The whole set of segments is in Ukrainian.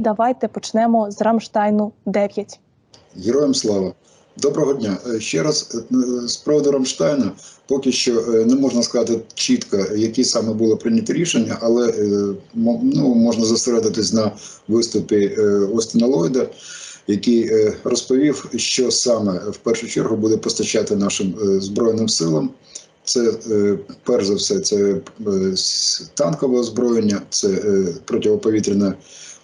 Давайте почнемо з Рамштайну 9. Героям слава. Доброго дня. Е, Ще раз е, з приводу Рамштайна. Поки що е, не можна сказати чітко, які саме було прийнято рішення, але е, ну, можна зосередитись на виступі е, Остіна Ллойда, який е, розповів, що саме в першу чергу буде постачати нашим е, збройним силам. Це е, перш за все, це е, танкове озброєння, це е, протиповітряна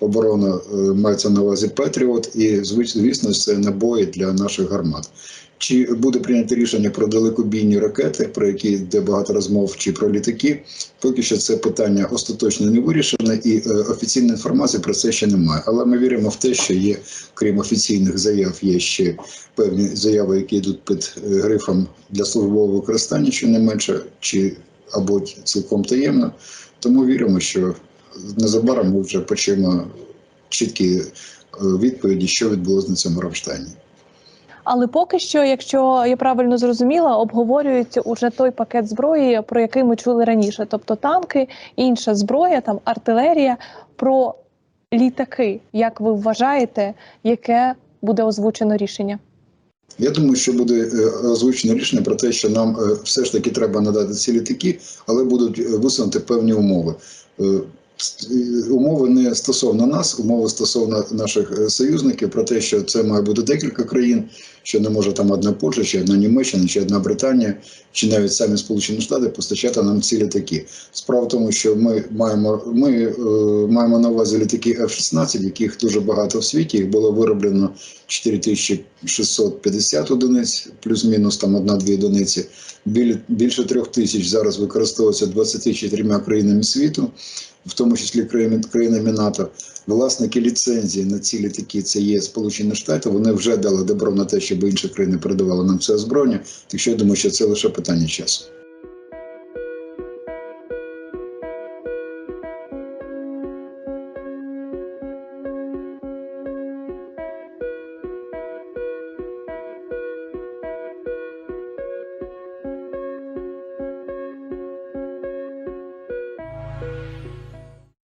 оборона е, мається на увазі Петріот, і звісно, це набої для наших гармат. Чи буде прийнято рішення про далекобійні ракети, про які йде багато розмов, чи про літаки? Поки що це питання остаточно не вирішене, і е, офіційної інформації про це ще немає. Але ми віримо в те, що є, крім офіційних заяв, є ще певні заяви, які йдуть під е, грифом для службового використання, чи не менше, чи або цілком таємно. Тому віримо, що незабаром ми вже почуємо чіткі е, відповіді, що відбулося на цьому Рамштайні. Але поки що, якщо я правильно зрозуміла, обговорюють уже той пакет зброї, про який ми чули раніше, тобто танки, інша зброя, там артилерія. Про літаки, як ви вважаєте, яке буде озвучено рішення? Я думаю, що буде е, озвучено рішення про те, що нам е, все ж таки треба надати ці літаки, але будуть висунути певні умови. Е, Умови не стосовно нас, умови стосовно наших е, союзників про те, що це має бути декілька країн, що не може там одна Польща, чи одна Німеччина, чи одна Британія, чи навіть самі Сполучені Штати постачати нам ці літаки. Справа в тому, що ми маємо ми е, маємо на увазі літаки F-16, яких дуже багато в світі. Їх було вироблено 4650 одиниць, плюс-мінус там одна-дві одиниці. Біль- Більше трьох тисяч зараз використовується 24 країнами світу, в тому числі країнами, НАТО. Власники ліцензії на ці літаки це є Сполучені Штати. Вони вже дали добро на те, щоб інші країни передавали нам це озброєння. Так що я думаю, що це лише питання часу.